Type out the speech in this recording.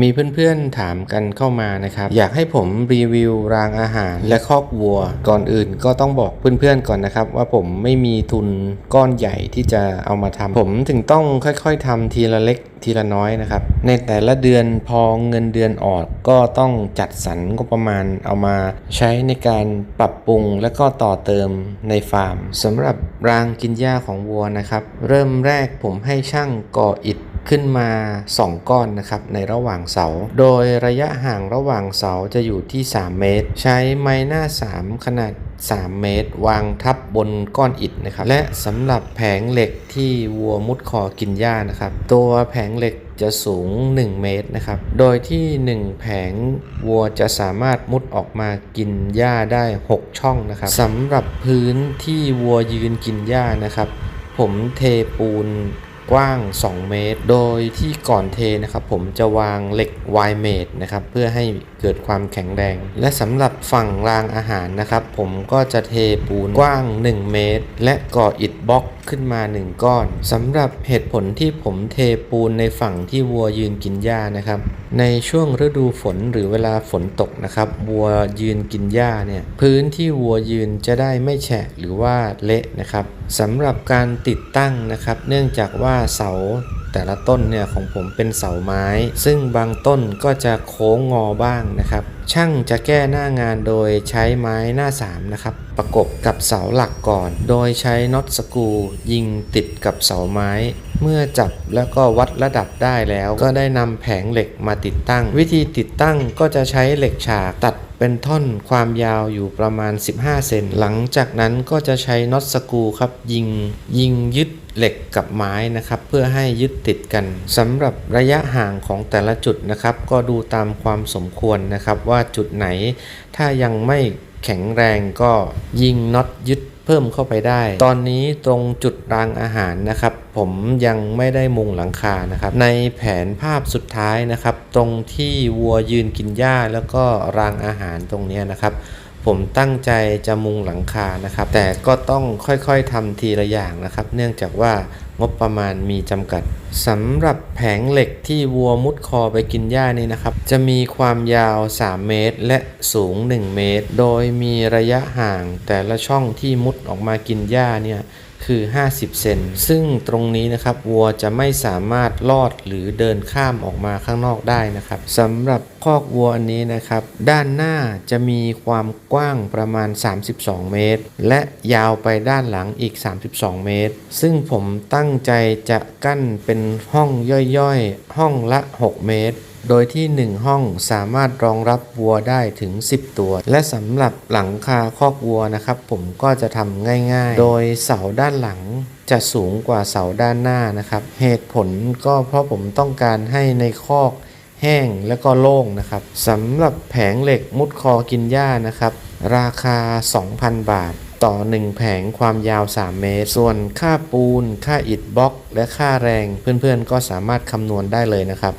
มีเพื่อนๆถามกันเข้ามานะครับ อยากให้ผมรีวิวรางอาหารและคอกวัว ก่อนอื่นก็ต้องบอกเพื่อนๆก่อนนะครับ ว่าผมไม่มีทุนก้อนใหญ่ที่จะเอามาทำผมถึงต้องค่อยๆทำทีละเล็กทีละน้อยนะครับ ในแต่ละเดือนพอเงินเดือนออกก็ต้องจัดสรรงบประมาณเอามาใช้ในการปรับปรุงและก็ต่อเติมในฟาร์มสำหรับรางกินหญ้าของวัวนะครับ เริ่มแรกผมให้ช่างก่ออิฐ ขึ้นมา 2 ก้อนนะครับในระหว่างเสา โดยระยะห่างระหว่างเสาจะอยู่ที่ 3 เมตร ใช้ไม้หน้า 3 ขนาด 3 เมตร วางทับบนก้อนอิฐนะครับ และสำหรับแผงเหล็กที่วัวมุดคอกินหญ้านะครับ ตัวแผงเหล็กจะสูง 1 เมตรนะครับ โดยที่ 1 แผงวัวจะสามารถมุดออกมากินหญ้าได้ 6 ช่องนะครับสำหรับพื้นที่วัวยืนกินหญ้านะครับ ผมเทปูน กว้าง 2 เมตร โดยที่ก่อนเทนะครับผมจะวางเหล็กวายเมดนะครับเพื่อให้เกิดความแข็งแรง และสำหรับฝั่งรางอาหารนะครับผมก็จะเทปูนกว้าง 1 เมตร และก่ออิฐบล็อกขึ้นมา1ก้อนสำหรับเหตุผลที่ผมเทปูนในฝั่งที่วัวยืนกินหญ้านะครับ ในช่วงฤดูฝนหรือเวลาฝนตกนะครับ วัวยืนกินหญ้าเนี่ยพื้นที่วัวยืนจะได้ไม่แฉะหรือว่าเละนะครับสำหรับการติดตั้งนะครับ เนื่องจากว่าเสา แต่ละต้นเนี่ยของผมเป็นเสาไม้ ซึ่งบางต้นก็จะโค้งงอบ้างนะครับ ช่างจะแก้หน้างานโดยใช้ไม้หน้า3นะครับ ประกบกับเสาหลักก่อน โดยใช้น็อตสกูยิงติดกับเสาไม้ เมื่อจับแล้วก็วัดระดับได้แล้ว ก็ได้นำแผงเหล็กมาติดตั้ง วิธีติดตั้งก็จะใช้เหล็กฉากตัดเป็นท่อนความยาวอยู่ประมาณ 15 เซน หลังจากนั้นก็จะใช้น็อตสกูครับ ยิงยิงยึด เหล็กกับไม้นะครับ เพื่อให้ยึดติดกันสำหรับระยะห่างของแต่ละจุดนะครับ ก็ดูตามความสมควรนะครับ ว่าจุดไหน ถ้ายังไม่แข็งแรงก็ยิงน็อตยึดเพิ่มเข้าไปได้ ตอนนี้ตรงจุดรางอาหารนะครับ ผมยังไม่ได้มุงหลังคานะครับ ในแผนภาพสุดท้ายนะครับ ตรงที่วัวยืนกินหญ้าแล้วก็รางอาหารตรงนี้นะครับ ผมตั้งใจจะมุงหลังคานะครับ แต่ก็ต้องค่อยๆทำทีละอย่างนะครับ เนื่องจากว่า งบประมาณมีจำกัดสำหรับแผงเหล็กที่วัวมุดคอไปกินหญ้านี่นะครับ จะมีความยาว 3 เมตร และสูง 1 เมตร โดยมีระยะห่างแต่ละช่องที่มุดออกมากินหญ้าเนี่ยคือ 50 เซน ซึ่งตรงนี้นะครับวัวจะไม่สามารถลอดหรือเดินข้ามออกมาข้างนอกได้นะครับสำหรับคอกวัวอันนี้นะครับ ด้านหน้าจะมีความกว้างประมาณ 32 เมตร และยาวไปด้านหลังอีก 32 เมตร ซึ่งผมตั้งใจจะกั้นเป็นห้องย่อยๆ ห้องละ 6 เมตร โดยที่ 1 ห้องสามารถรองรับวัวได้ถึง 10 ตัว และสำหรับหลังคาคอกวัวนะครับ ผมก็จะทำง่ายๆ โดยเสาด้านหลังจะสูงกว่าเสาด้านหน้านะครับ เหตุผลก็เพราะผมต้องการให้ในคอกแห้งแล้วก็โล่งนะครับสำหรับแผงเหล็กมุดคอกินหญ้านะครับ ราคา 2,000 บาท ต่อ 1 แผงความยาว 3 เมตร ส่วนค่าปูน ค่าอิฐบล็อก และค่าแรง เพื่อนๆ ก็สามารถคำนวณได้เลยนะครับ